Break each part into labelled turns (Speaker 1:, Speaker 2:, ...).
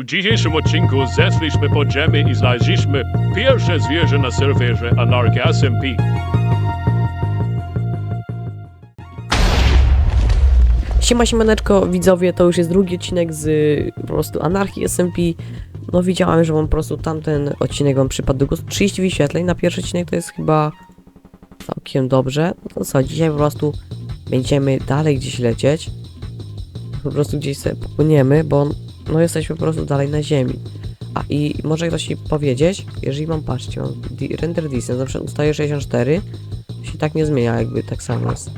Speaker 1: W dzisiejszym odcinku zeszliśmy po dżemy i znaleźliśmy pierwsze zwierzę na serwerze Anarchy SMP.
Speaker 2: Siema, siemaneczko, widzowie, to już jest drugi odcinek z po prostu Anarchii SMP. No widziałem, że wam po prostu tamten odcinek wam przypadł do gustu. 30 wyświetleń, na pierwszy odcinek to jest chyba całkiem dobrze. No co, dzisiaj po prostu będziemy dalej gdzieś lecieć. Po prostu gdzieś sobie popłyniemy, bo no jesteśmy po prostu dalej na ziemi. A i może ktoś mi powiedzieć, jeżeli mam, patrzcie, mam render distance, przykład ustaje 64, się tak nie zmienia, jakby tak samo jest.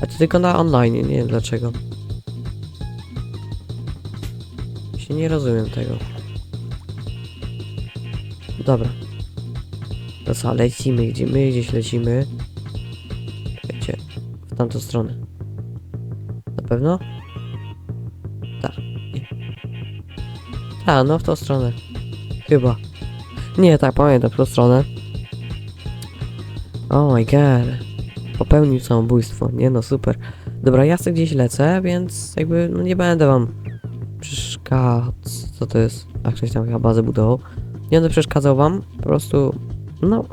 Speaker 2: A to tylko na online, nie wiem dlaczego. Się nie rozumiem tego. Dobra. To co, lecimy, gdzie my gdzieś lecimy. Wiecie, w tamtą stronę. Na pewno? A, no w tą stronę. Chyba. Nie, tak, pamiętam, w tą stronę. Oh my god popełnił samobójstwo. Nie no, super. Dobra, ja sobie gdzieś lecę, więc jakby no nie będę wam przeszkadzał. Co to jest? A ktoś tam chyba bazę budował. Nie będę przeszkadzał wam, po prostu no,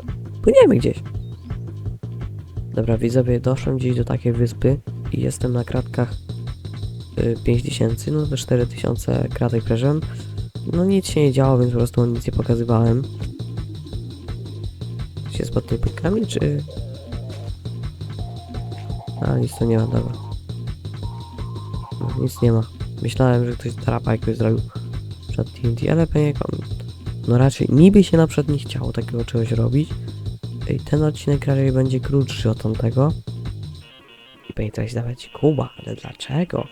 Speaker 2: płyniemy gdzieś. Dobra, widzowie, doszłem gdzieś do takiej wyspy i jestem na kratkach y, 5000, no to 4000 kratek przeżyłem. No nic się nie działo, więc po prostu nic nie pokazywałem. Jest pod tymi płytkami, czy... A, nic tu nie ma, dobra. No, nic nie ma. Myślałem, że ktoś trapa jakoś zrobił przed TNT, ale pewnie No raczej, niby się na przykład nie chciało takiego czegoś robić. I ten odcinek raczej będzie krótszy od tamtego. I pewnie teraz dawać Kuba, ale dlaczego?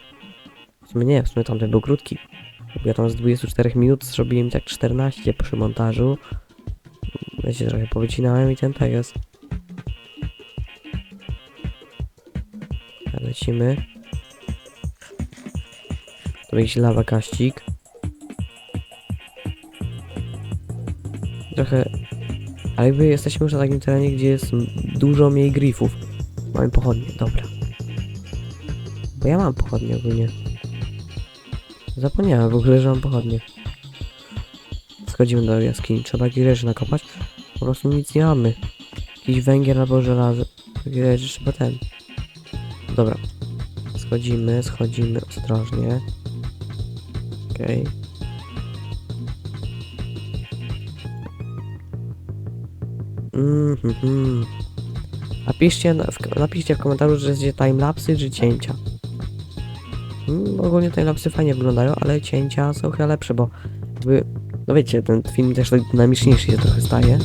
Speaker 2: W sumie nie, w sumie tamten był krótki. Ja tam z 24 minut zrobiłem tak 14 przy montażu. Wiecie, trochę powycinałem i ten tak jest. Lecimy. Tu jakiś lawa kaścik. Trochę... Ale jakby jesteśmy już na takim terenie, gdzie jest dużo mniej grifów. Mamy pochodnie, dobra. Bo ja mam pochodnie ogólnie. Zapomniałem w ogóle, że mam pochodnie. Schodzimy do jaskini, trzeba jakieś rzeczy nakopać. Po prostu nic nie mamy. Jakiś węgiel albo żelazo. Takie rzeczy trzeba ten. Dobra. Schodzimy, schodzimy ostrożnie. Okej. Mhm. Mm napiszcie, na- w, napiszcie w komentarzu, że jest timelapsy czy cięcia. Mm, ogólnie timelapsy fajnie wyglądają, ale cięcia są chyba lepsze, bo jakby, no wiecie, ten film też tak dynamiczniejszy się trochę staje.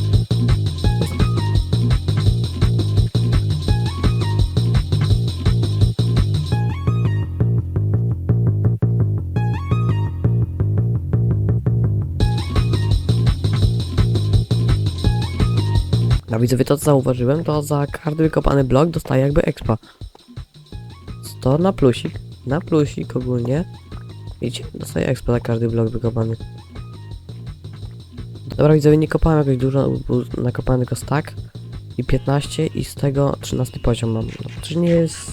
Speaker 2: A widzowie, to co zauważyłem, to za każdy wykopany blok dostaje jakby expa. 100 na plusik. Na plusik ogólnie. Widzicie, dostaje expa za każdy blok wykopany. Dobra widzowie, nie kopałem jakoś dużo, był nakopałem tylko stack i 15 i z tego 13 poziom mam. No, czy nie jest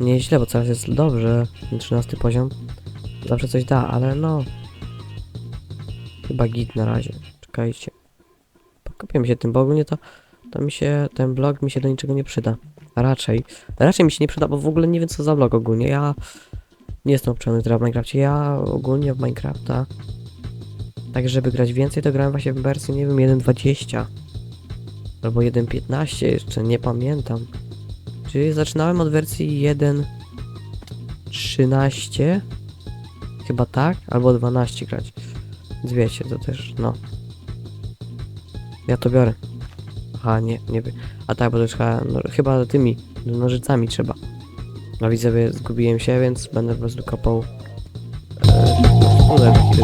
Speaker 2: nieźle, bo teraz jest dobrze, ten 13 poziom. Zawsze coś da, ale no... Chyba git na razie. Czekajcie. Pokopiemy się tym, bo ogólnie to, to mi się, ten blog mi się do niczego nie przyda. Raczej, raczej mi się nie przyda, bo w ogóle nie wiem co za blog ogólnie. Ja nie jestem teraz w Minecrafcie. Ja ogólnie w Minecrafta, tak żeby grać więcej, to grałem właśnie w wersji, nie wiem, 1.20 albo 1.15 jeszcze, nie pamiętam. Czyli zaczynałem od wersji 1.13 chyba tak, albo 12 grać. Więc wiecie, to też, no. Ja to biorę. Aha, nie, nie wiem. A tak, bo to już chyba, no, chyba tymi nożycami trzeba. No widzowie, zgubiłem się, więc będę po prostu kopał e, ryby.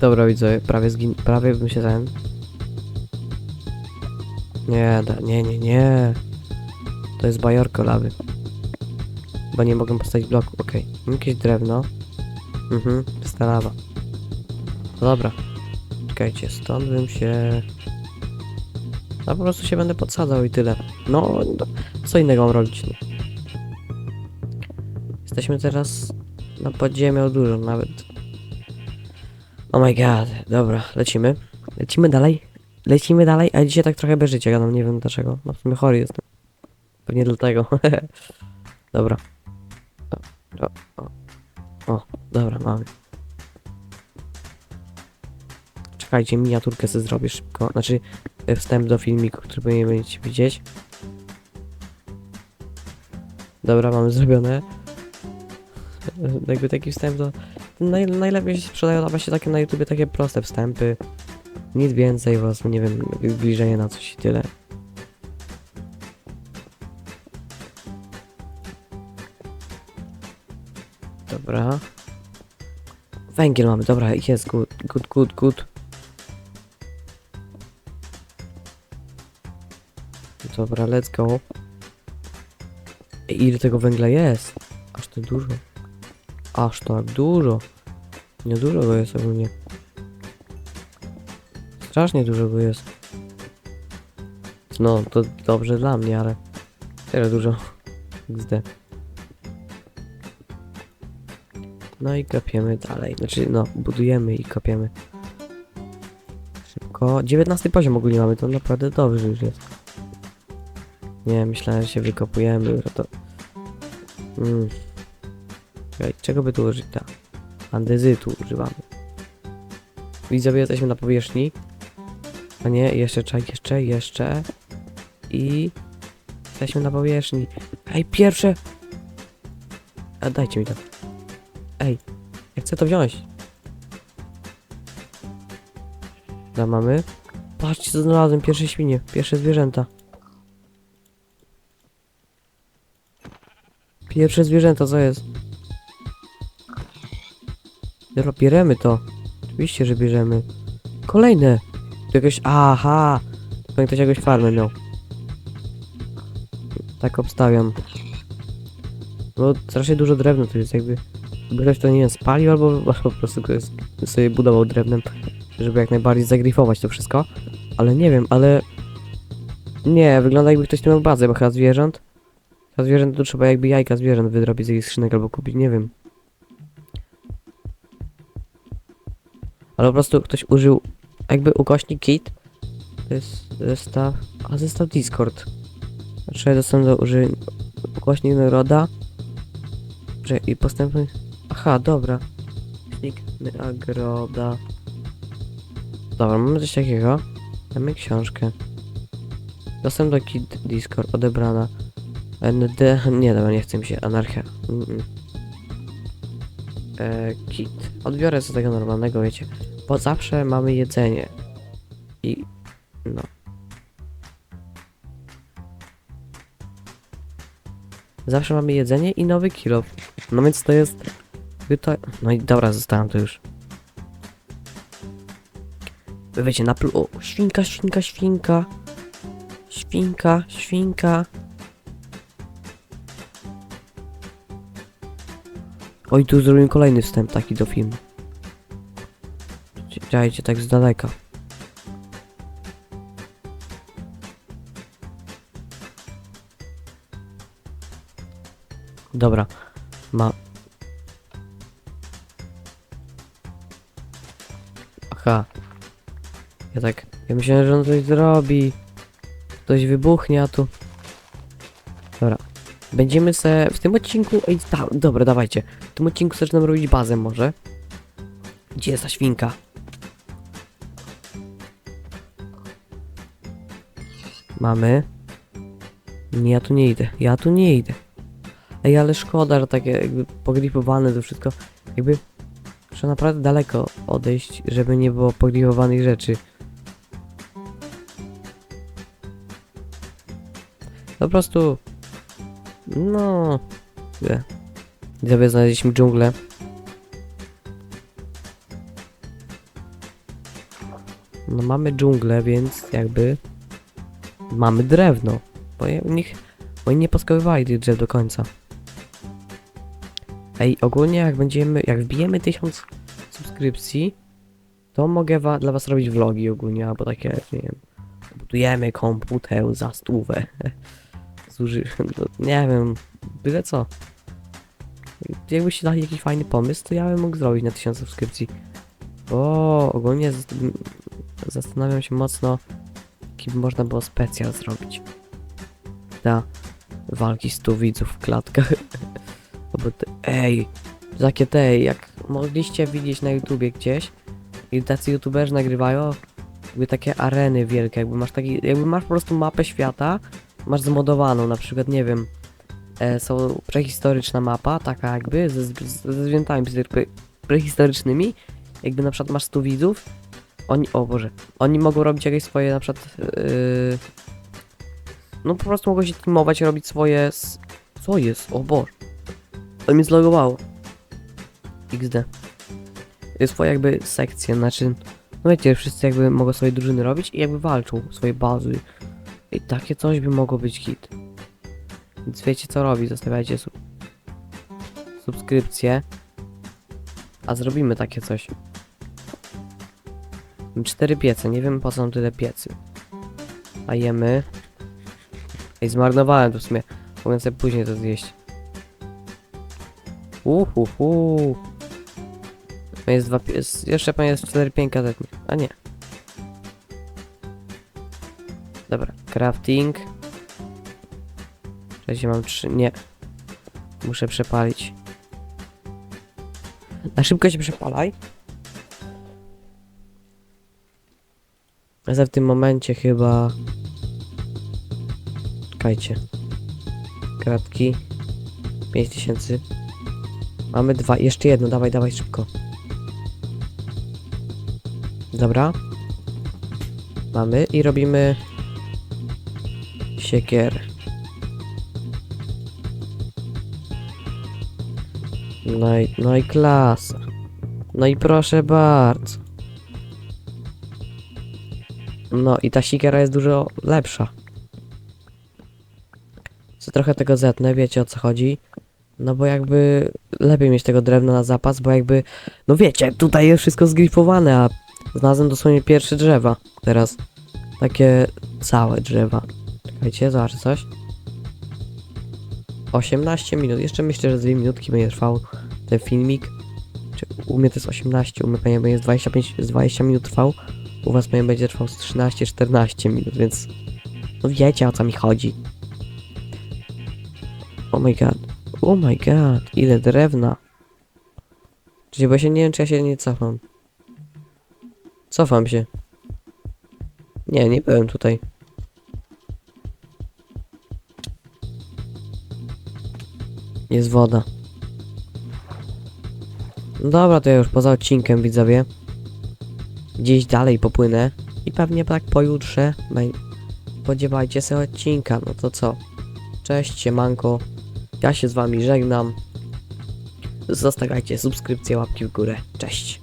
Speaker 2: Dobra widzowie, prawie zgin... prawie bym się ten... Nie, da, nie, nie, nie. To jest bajorko lawy. Bo nie mogę postawić bloku, okej. Mam Jakieś drewno. Mhm, jest lawa. No dobra. Czekajcie, stąd bym się... A po prostu się będę podsadzał i tyle. No, no, co innego mam robić? No. Jesteśmy teraz na podziemiu dużo nawet. Oh my god, dobra, lecimy. Lecimy dalej. Lecimy dalej, a dzisiaj tak trochę bez życia gadam, nie wiem dlaczego. No w sumie chory jestem. Pewnie dlatego. dobra. O, o, o. dobra, mamy. Czekajcie, miniaturkę sobie zrobię szybko. Znaczy, e, wstęp do filmiku, który będziecie widzieć. Dobra, mamy zrobione. Jakby taki wstęp do... Naj, najlepiej się sprzedają właśnie takie na YouTubie takie proste wstępy. Nic więcej, prostu, nie wiem, zbliżenie na coś i tyle. Dobra. Węgiel mamy, dobra, jest, good, good, good, good. Dobra, let's go. Ile tego węgla jest? Aż to dużo. Aż tak dużo. Nie dużo go jest ogólnie. Strasznie dużo go jest. No, to dobrze dla mnie, ale... Tyle dużo. XD. No i kopiemy dalej. Znaczy, no, budujemy i kopiemy. Szybko. 19 poziom ogólnie mamy, to naprawdę dobrze już jest. Nie, myślałem, że się wykopujemy, to... Mm. Czekaj, czego by tu użyć? Tak. Andezytu używamy. Widzowie, jesteśmy na powierzchni. A nie, jeszcze, czekaj, jeszcze, jeszcze. I... Jesteśmy na powierzchni. Ej, pierwsze... A, dajcie mi to. Ej, ja chcę to wziąć. Da mamy. Patrzcie co znalazłem, pierwsze świnie, pierwsze zwierzęta. Pierwsze zwierzęta, co jest? Dobra, bierzemy to. Oczywiście, że bierzemy. Kolejne. Tu jakoś... Aha! Pewnie ktoś jakąś farmę miał. Tak obstawiam. No, strasznie dużo drewna tu jest, jakby... Ktoś to, nie wiem, spalił albo, albo po prostu ktoś sobie budował drewnem, żeby jak najbardziej zagrifować to wszystko. Ale nie wiem, ale... Nie, wygląda jakby ktoś tu miał bazę, bo chyba zwierząt. A zwierzęta to trzeba jakby jajka zwierząt wydrobić z ich skrzynek albo kupić, nie wiem. Ale po prostu ktoś użył jakby ukośnik kit. To jest zestaw. A zestaw Discord. Znaczy dostęp do użyć ukośnik nagroda. Że i postępny. Aha, dobra. Ukośnik nagroda. Dobra, mamy coś takiego. Mamy książkę. Dostęp do kit Discord odebrana. ND... Nie, dobra, nie chcę mi się. Anarchia. Mm -mm. E, kit. Odbiorę z tego normalnego, wiecie. Bo zawsze mamy jedzenie. I... No. Zawsze mamy jedzenie i nowy kilo. No więc to jest... No i dobra, zostałem to już. Wy Wiecie, na plu... O, świnka, świnka, świnka. Świnka, świnka. Oj, tu zrobimy kolejny wstęp taki do filmu. Czekajcie tak z daleka. Dobra, ma... Aha. Ja tak... Ja myślałem, że on coś zrobi. Coś wybuchnie, a tu... Dobra. Będziemy se w tym odcinku... Ej, da, dobra, dawajcie. W tym odcinku zaczynam robić bazę może. Gdzie jest ta świnka? Mamy. Nie, ja tu nie idę. Ja tu nie idę. Ej, ale szkoda, że takie jakby pogripowane to wszystko. Jakby trzeba naprawdę daleko odejść, żeby nie było pogripowanych rzeczy. Po prostu... No... Widzowie, znaleźliśmy dżunglę. No mamy dżunglę, więc jakby mamy drewno. Bo niech oni nie poskowywali tych drzew do końca. Ej, ogólnie jak będziemy, jak wbijemy tysiąc subskrypcji, to mogę wa dla was robić vlogi ogólnie, albo takie, nie wiem, Budujemy komputer za stówę. Zuży... No, nie wiem, byle co. Jakbyście dali jakiś fajny pomysł, to ja bym mógł zrobić na 1000 subskrypcji. Bo ogólnie zastanawiam się mocno, by można było specjal zrobić. Da walki 100 widzów w klatkach. Albo te... Ej, takie te, jak mogliście widzieć na YouTubie gdzieś, i tacy youtuberzy nagrywają jakby takie areny wielkie, jakby masz taki, jakby masz po prostu mapę świata, masz zmodowaną, na przykład, nie wiem, e, są prehistoryczna mapa, taka jakby, ze, z- ze zwierzętami pre, prehistorycznymi, jakby na przykład masz 100 widzów, oni, o Boże, oni mogą robić jakieś swoje, na przykład, yy, no po prostu mogą się teamować, robić swoje, co jest, o Boże, to mi zlogowało, XD, jest swoje jakby sekcje, znaczy, no wiecie, wszyscy jakby mogą swoje drużyny robić i jakby walczą, swoje bazy. I takie coś by mogło być hit. Więc wiecie co robić, zostawiajcie sub subskrypcję. A zrobimy takie coś. Cztery piece, nie wiem po co mam tyle piecy. A jemy. Ej, zmarnowałem to w sumie. Mogę sobie później to zjeść. Uhuhu. Jest dwa, jest, jeszcze pan jest cztery piękne zetnie. A nie. Dobra, crafting. Wcześniej mam trzy, nie. Muszę przepalić. Na szybko się przepalaj. Ja w tym momencie chyba... Czekajcie. Kratki. 5000. Mamy dwa, jeszcze jedno, dawaj, dawaj szybko. Dobra. Mamy i robimy siekier. No i, no i klasa. No i proszę bardzo. No i ta siekiera jest dużo lepsza. Co trochę tego zetnę, wiecie o co chodzi. No bo jakby lepiej mieć tego drewna na zapas, bo jakby, no wiecie, tutaj jest wszystko zgrifowane, a znalazłem dosłownie pierwsze drzewa. Teraz takie całe drzewa. Czekajcie, zobaczę coś. 18 minut, jeszcze myślę, że z 2 minutki będzie trwał ten filmik. Czy u mnie to jest 18, u mnie pewnie będzie z 25, z 20 minut trwał. U was pewnie będzie trwał z 13-14 minut, więc no wiecie o co mi chodzi. Oh my god. Oh my god, ile drewna. Czyli bo się nie wiem, czy ja się nie cofam. Cofam się. Nie, nie byłem tutaj. Jest woda. No Dobra, to ja już poza odcinkiem widzowie. Gdzieś dalej popłynę. I pewnie tak pojutrze. Spodziewajcie się odcinka. No to co? Cześć, siemanko. Ja się z wami żegnam. Zostawiajcie subskrypcję, łapki w górę. Cześć.